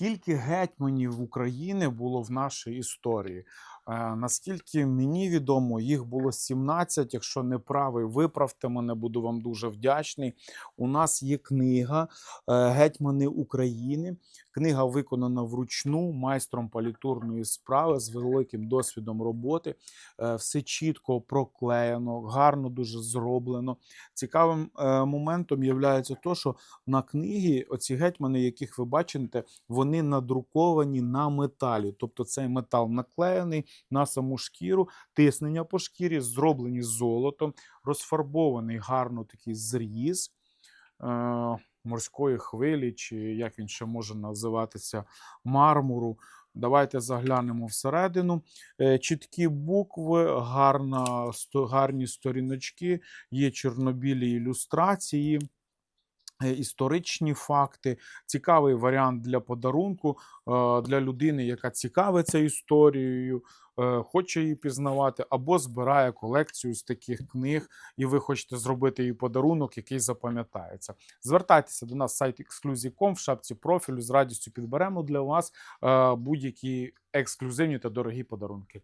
Скільки гетьманів України було в нашій історії? Е, наскільки мені відомо, їх було 17. Якщо не правий, виправте мене, буду вам дуже вдячний. У нас є книга е, Гетьмани України. Книга виконана вручну майстром палітурної справи з великим досвідом роботи. Е, Все чітко проклеєно, гарно дуже зроблено. Цікавим е, моментом є те, що на книгі оці гетьмани, яких ви бачите, вони надруковані на металі. Тобто цей метал наклеєний на саму шкіру, тиснення по шкірі, зроблені золотом, розфарбований гарно такий зріз е, морської хвилі, чи як він ще може називатися, мармуру. Давайте заглянемо всередину. Е, Чіткі букви, гарна, гарні сторіночки, є чорнобілі ілюстрації історичні факти, цікавий варіант для подарунку е, для людини, яка цікавиться історією, е, хоче її пізнавати, або збирає колекцію з таких книг, і ви хочете зробити їй подарунок, який запам'ятається. Звертайтеся до нас сайт Exclusive.com в шапці профілю. З радістю підберемо для вас е, будь-які ексклюзивні та дорогі подарунки.